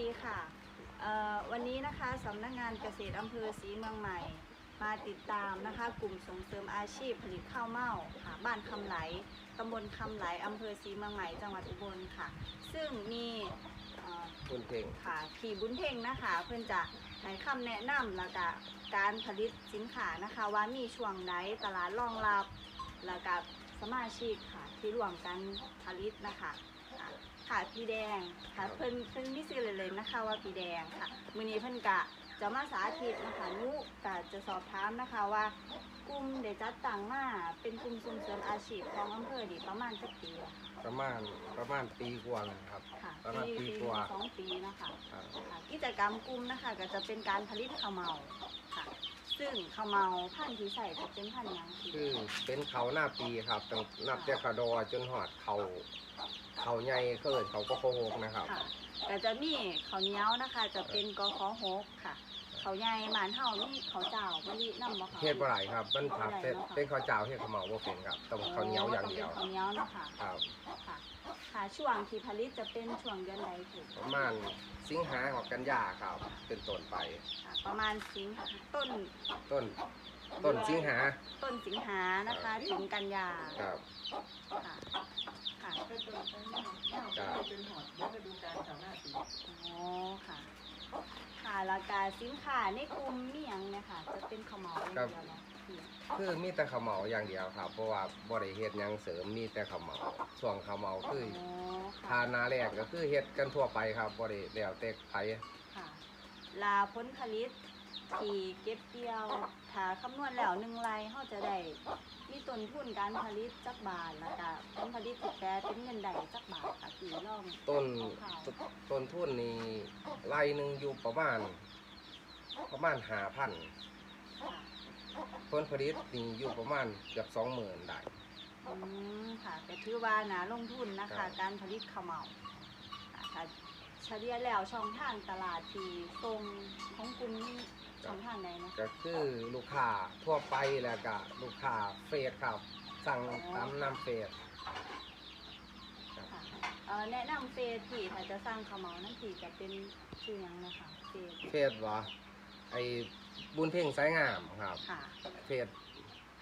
ดีค่ะ วันนี้นะคะสำนักงานเกษตรอำเภอศรีเมืองใหม่ มาติดตามนะคะกลุ่มส่งเสริมอาชีพผลิตข้าวเม่าค่ะบ้านคำไหลตำบลคำไหลอำเภอศรีเมืองใหม่จังหวัดอุบลค่ะ ซึ่งมีเอ่อคุณเพ่งค่ะขี่บุญเพ่งนะคะ เพื่อนจะให้คำแนะนำแล้วก็การผลิตสินค้านะคะ ว่ามีช่วงไหนตลาดรองรับแล้วก็สมาชิกค่ะที่รวมกันผลิตนะคะ ค่ะค่ะพี่แดงค่ะ เพิ่นเพิ่นมีชื่อเลยๆนะคะว่าพี่แดงค่ะมื้อนี้เพิ่นกะจะมาสาธิตนะคะหนูกะจะสอบถามนะคะว่ากลุ่มเดจัดตั้งมาเป็นกลุ่มส่งเสริมอาชีพของอำเภอดีประมาณจักปีอะค่ะประมาณประมาณปีกว่าแล้วครับ ค่ะประมาณปีกว่า สองปีนะคะครับ ค่ะกิจกรรมกลุ่มนะคะก็จะเป็นการผลิตข้าวเมาค่ะ ซึ่งข้าวเมาพันธุ์ที่ใส่จะเป็นพันธุ์หยังที่คือเป็นเขาหน้าปีครับตั้งนับแต่ขะดอจนหอดเขาเขาใหญ่เขาเอินเขาก็โคหกนะครับ ค่ะก็จะมีข้าวเหนียวนะคะ จะเป็นกขอหกค่ะ ข้าวใหญ่หมานเฮามีข้าวเจ้ามะลิน้ำบ่คะเฮ็ดบ่ไหลครับมันผักเป็นเป็นข้าวเจ้าเฮ็ดข้าวเหมาบ่เป็นครับต้องข้าวเหนียวอย่างเดียวต้ป็นข้าวเหนียวเนาะค่ะครับค่ะค่ะช่วงที่ผลิตจะเป็นช่วงเดือนใดถูกประมาณสิงหาหอกกันยาครับเป็นต้นไปค่ะประมาณสิงหาต้นต้นต้นสิงหา ต้นสิงหานะคะถึงกันยาครับค่ะค่ะก็จนไปหน้าหน้าก็เป็นหอดแล้วก็ดูการแถวหน้าสีอ๋อค่ะ ค่ะแล้วก็สินค้าในกลุ่มมีหยังเนะคะจะเป็นข้าวเหมาอย่างเดียวเนาะพี่คือมีแต่ข้าวเหมาอย่างเดียวครับเพราะว่าบ่ได้เฮ็ดหยังเสริมมีแต่ข้าวเหมาช่วงข้าวเหมาคืออ๋อทาค่ะนาแรกก็คือเฮ็ดกันทั่วไปครับบ่ได้แล้วแต่ไผค่ะลาผลผลิต ที่เก็บเกี่ยวถ้าคำนวณแล้วหนึ่งไร่เขาจะได้มีต้นทุนการผลิตจักบาทแล้วก็ผลผลิตที่แปลเป็นเงินใดจักบาทค่ะกี่รอบต้นคร่าวตต้นทุนนี่ไร่หนึ่งอยู่ประมาณ ประมาณหาพันๆค่ะผลผลิตนี่อยู่ประมาณเกือบสองหมื่นได้อืมค่ะแต่ถือว่านาลงทุนนะครัคะบการผลิตข้าวเหมาค่ะถ้าเฉลี่ยแล้วช่องทางตลาดที่ตรงของกลุ่มนี้ ช่องทางไหนนะก็คือลูกค้าทั่วไปแล้วก็ลูกค้าเฟสครับ สั่งตามนำเฟสค่ะเอ่อแนะนำเฟซที่ถ้าจะสร้างข้าวเหมานั่นที่จะเป็นชื่อหยังนะคะเฟซเฟสวะไอ้บุญเพ่งสายงามครับค่ะ เฟส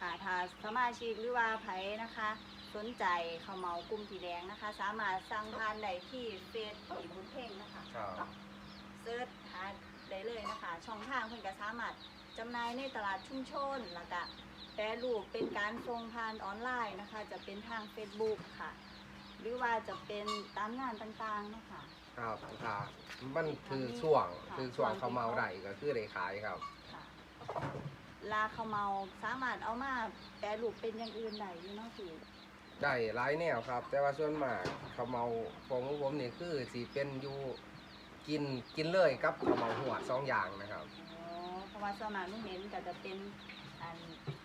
ค่ะถ้าสมาชิกหรือว่าไผนะคะ สนใจข้าวเหมากลุ่มสีแดงนะคะ สามารถสั่งทานได้ที่เฟซผีบุญเพ่งนะคะครับ เซิร์ชหา ได้เลยนะคะ ช่องทางเพิ่นก็สามารถจำหน่ายในตลาดชุมชนแล้วก็แปรรูปเป็นการส่งผ่านออนไลน์นะคะ จะเป็นทาง Facebook ค่ะ หรือว่าจะเป็นตามงานต่างๆนะคะ ครับค่ะมันคือช่วงค่ะ คือช่วงเขาวเมาได้ก็คือได้ขายครับ ค่ะลาข้าวเหมาสามารถเอามาแปรรูปเป็นอย่างอื่นได้อยู่เนาะพี่ได้หลายแนวครับ แต่ว่าส่วนมากเขาวเมาของผมนี่คือสีเป็นอยู่ กินกินเลยกับเขาวเมาหัวสองอย่างนะครับ อ๋อเพราะว่าส่วนมากหนุ่เห็นก็จะเป็นอัน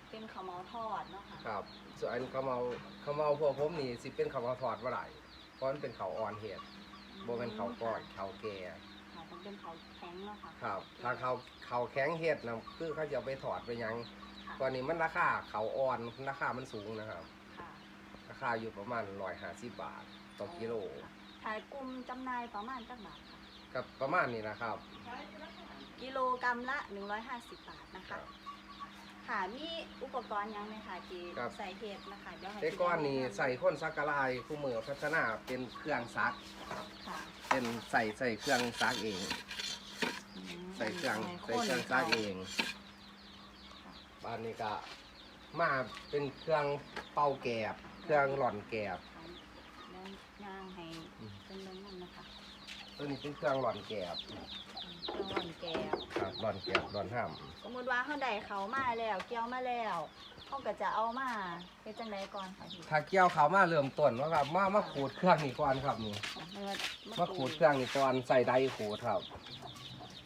เป็นข้าวเหมาทอดเนาะค่ะครับ ส่วนอันเขาวเมาเขาวเมาพวกผมนี่สิเป็นเขาวเมาทอดว่าไรเพราะมันเป็นเขาวอ่อนเห็ดบ่เป็นเขาวก้อยเขาวแก่ค่ะต้องเป็นข้าวแข็งเนาะค่ะ ครับ ถ้าเขาเขาวแข็งเห็ดนะคือเขาจะเอาไปทอดไปหยังค่ะ ตอนนี้มันราคาเขาวอ่อนราคามันสูงนะครับ ค่ะราคาอยู่ประมาณร้อยห้าสิบบาทต่อกิโลค่ะขายกลุ่มจำหน่ายประมาณจักบาทค่ะ กับประมาณนี้นะครับ กิโลกรัมละ 150 บาทนะครัคะบ ค่ะมีอุปกรณ์หยังไหมคะที่ครับ ใส่เห็ดนะคะเดี๋ยวให้แต่ก้อนนี้ใส่ข้นซักกะลายคู่มือพัฒนาเป็นเครื่องซัก ค่ะเป็นใส่ใส่เครื่องซักเอง อืมใส่เครื่องให้ใส่เครื่องซักเองบ้านนี้ก็มาเป็นเครื่องเป่าแกบ เครื่องหล่อนแกบแล้วย่างให้อืมเป็นเรื่องนั้นนะคะ ตัวนี้เป็นเครื่องหล่อนแกบเครื่องร่อนแก้วครับหล่อนแกบหล่อนห้สมมติว่าเขาได้เขามาแล้ว เกี่ยวมาแล้วเขาก็จะเอามาเป็นจังไดก่อนค่ะพี่ำถ้าเกี่ยวเขาวมาเริ่มต้นว่าครับมามาขูดเครื่องนี่ก่อนครับนี่เมื่อมาขูดเครื่องนี่ก่อนใส่ไดขูดครับ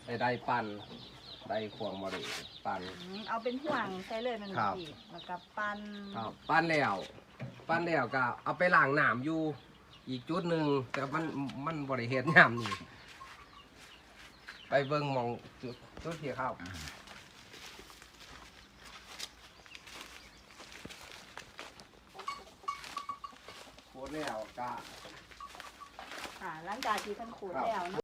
ใส่ไดปั่นไดขวงบริปั่น อืมเอาเป็นห่วงใส่เลยมันครับ พี่แล้วก็ปั้นครับปั้นแล้วปั้นแล้วก็เอาไปล้างน้ำอยู่ อีกจุดหนึ่งแต่มันมันบริเหตุน้ำนี่ ไปเบิ่งหมองจุดจุดที่ครับโคตรแล้วก็ค่ะหลังจากที่เพิ่นขูดครับแล้วเนาะ